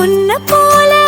உன்ன போல